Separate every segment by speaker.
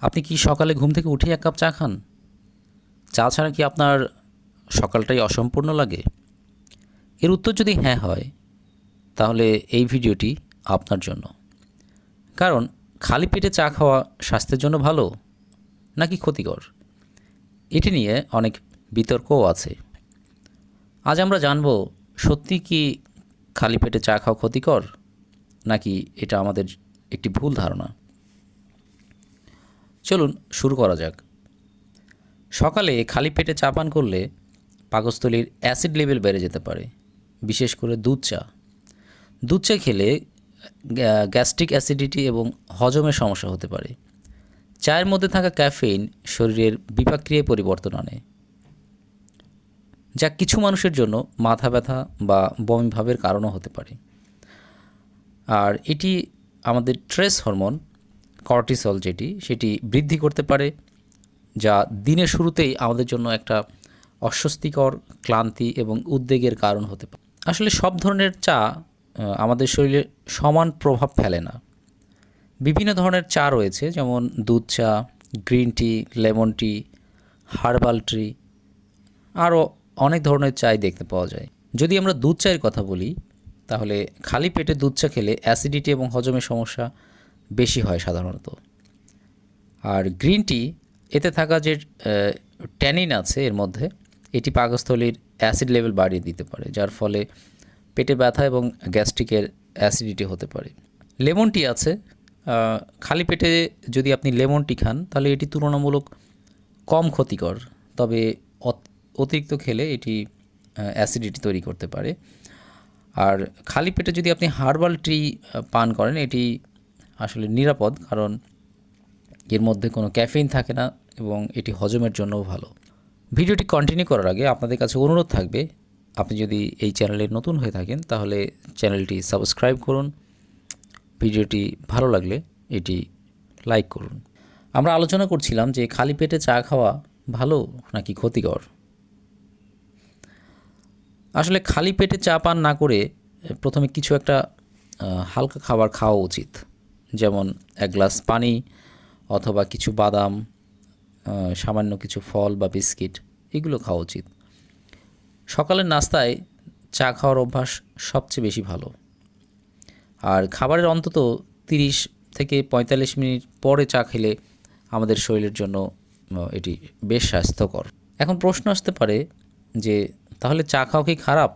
Speaker 1: আপনি কি সকালে ঘুম থেকে উঠে এক কাপ চা খান? চা ছাড়া কি আপনার সকালটাই অসম্পূর্ণ লাগে? এর উত্তর যদি হ্যাঁ হয়, তাহলে এই ভিডিওটি আপনার জন্য। কারণ, খালি পেটে চা খাওয়া স্বাস্থ্যের জন্য ভালো, নাকি ক্ষতিকর? এটি নিয়ে অনেক বিতর্কও আছে। আজ আমরা জানব, সত্যি কি খালি পেটে চা খাওয়া ক্ষতিকর, নাকি এটা আমাদের একটি ভুল ধারণা? চলুন শুরু করা যাক। সকালে খালি পেটে চা পান করলে পাকস্থলীর অ্যাসিড লেভেল বেড়ে যেতে পারে, বিশেষ করে দুধ চা। দুধ চা খেলে গ্যাস্ট্রিক অ্যাসিডিটি এবং হজমের সমস্যা হতে পারে। চায়ের মধ্যে থাকা ক্যাফেইন শরীরের বিপাক্রিয়ায় পরিবর্তন আনে। যা কিছু মানুষের জন্য মাথা ব্যথা বা বমি ভাবের কারণও হতে পারে। আর এটি আমাদের ট্রেস হরমোন কর্টিসল যেটি, সেটি বৃদ্ধি করতে পারে, যা দিনের শুরুতেই আমাদের জন্য একটা অস্বস্তিকর, ক্লান্তি এবং উদ্বেগের কারণ হতে পারে। আসলে সব ধরনের চা আমাদের শরীরে সমান প্রভাব ফেলে না। বিভিন্ন ধরনের চা রয়েছে, যেমন দুধ চা, green tea, lemon tea, herbal tea আরও অনেক ধরনের চাই দেখতে পাওয়া যায়। যদি আমরা দুধ চায়ের কথা বলি, তাহলে খালি পেটে দুধ চা খেলে অ্যাসিডিটি এবং হজমের সমস্যা বেশি হয় সাধারণত। আর গ্রিন টি, এতে থাকা যে ট্যানিন আছে এর মধ্যে, এটি পাকস্থলীর অ্যাসিড লেভেল বাড়িয়ে দিতে পারে, যার ফলে পেটে ব্যথা এবং গ্যাস্ট্রিকের অ্যাসিডিটি হতে পারে। লেমন টি আছে খালি পেটে যদি আপনি লেমন টি খান, তাহলে এটি তুলনামূলক কম ক্ষতিকর, তবে অত- অতিরিক্ত খেলে এটি অ্যাসিডিটি তৈরি করতে পারে। আর খালি পেটে যদি আপনি হার্বাল টি পান করেন, এটি আসলে নিরাপদ, কারণ এর মধ্যে কোনো ক্যাফেইন থাকে না এবং এটি হজমের জন্যও ভালো। ভিডিওটি কন্টিনিউ করার আগে আপনাদের কাছে অনুরোধ থাকবে, আপনি যদি এই চ্যানেলে নতুন হয়ে থাকেন, তাহলে চ্যানেলটি সাবস্ক্রাইব করুন। ভিডিওটি ভালো লাগলে এটি লাইক করুন। আমরা আলোচনা করছিলাম যে খালি পেটে চা খাওয়া ভালো নাকি ক্ষতিকর? আসলে খালি পেটে চা পান না করে, প্রথমে কিছু একটা হালকা খাবার খাওয়া উচিত। যেমন এক গ্লাস পানি অথবা কিছু বাদাম সামান্য কিছু ফল বা বিস্কিট, এগুলো খাওয়া উচিত। সকালের নাস্তায় চা খাওয়ার অভ্যাস সবচেয়ে বেশি ভালো। আর খাবারের অন্তত তিরিশ থেকে পঁয়তাল্লিশ মিনিট পরে চা খেলে আমাদের শরীরের জন্য এটি বেশ স্বাস্থ্যকর। এখন প্রশ্ন আসতে পারে যে, তাহলে চা খাওয়া কি খারাপ?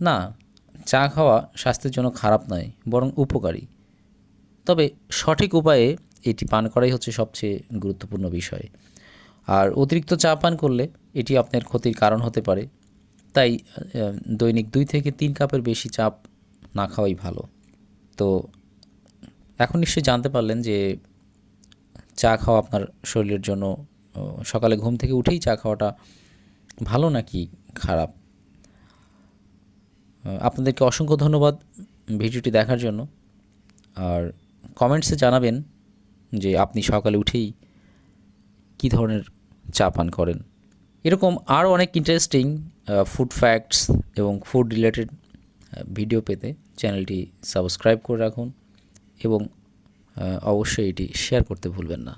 Speaker 1: না, চা খাওয়া স্বাস্থ্যের জন্য খারাপ নয়, বরং উপকারী। তবে সঠিক উপায়ে এটি পান করাই হচ্ছে সবচেয়ে গুরুত্বপূর্ণ বিষয়। আর অতিরিক্ত চা পান করলে এটি আপনার ক্ষতির কারণ হতে পারে। তাই দৈনিক দুই থেকে তিন কাপের বেশি চাপ না খাওয়াই ভালো। তো এখন নিশ্চয়ই জানতে পারলেন যে চা খাওয়া আপনার শরীরের জন্য সকালে ঘুম থেকে উঠেই চা খাওয়াটা ভালো নাকি খারাপ? আপনাদেরকে অসংখ্য ধন্যবাদ ভিডিওটি দেখার জন্য। আর কমেন্টসে জানাবেন যে আপনি সকালে উঠেই কী ধরনের চা পান করেন। এরকম আরও অনেক ইন্টারেস্টিং ফুড ফ্যাক্টস এবং ফুড রিলেটেড ভিডিও পেতে চ্যানেলটি সাবস্ক্রাইব করে রাখুন এবং অবশ্যই এটি শেয়ার করতে ভুলবেন না।